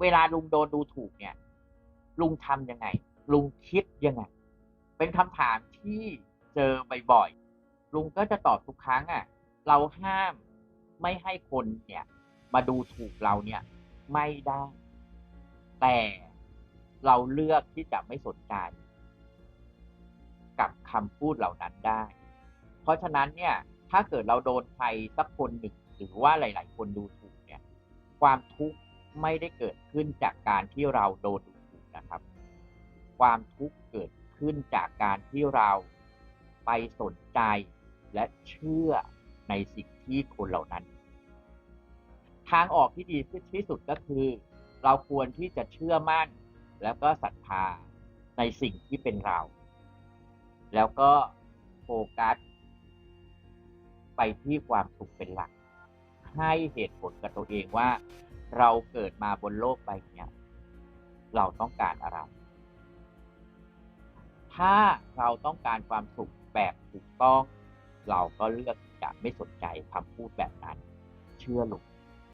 เวลาลุงโดนดูถูกเนี่ย ลุงทำยังไง ลุงคิดยังไง เป็นคำถามที่เจอบ่อยๆลุงก็จะตอบทุกครั้งอะ เราห้ามไม่ให้คนเนี่ย มาดูถูกเราเนี่ย ไม่ได้ แต่เราเลือกที่จะไม่สนใจ กับคำพูดเหล่านั้นได้ เพราะฉะนั้นเนี่ย ถ้าเกิดเราโดนใครสักคนหนึ่งหรือว่าหลาย ๆ คนดูถูกเนี่ย ความทุกข์ ไม่ได้เกิดขึ้นจากการที่เราโดนดูถูกนะครับ ความทุกข์เกิดขึ้นจากการที่เราไปสนใจและเชื่อในสิ่งที่คนเหล่านั้น ทางออกที่ดีที่สุดก็คือ เราควรที่จะเชื่อมั่น แล้วก็ศรัทธาในสิ่งที่เป็นเรา แล้วก็โฟกัสไปที่ความสุขเป็นหลัก ให้เหตุผลกับตัวเองว่า เราเกิดมาบนโลกใบเนี้ยเราต้องการอะไร ถ้าเราต้องการความสุขแบบถูกต้อง เราก็เลือกจะไม่สนใจคำพูดแบบนั้น เชื่อหลง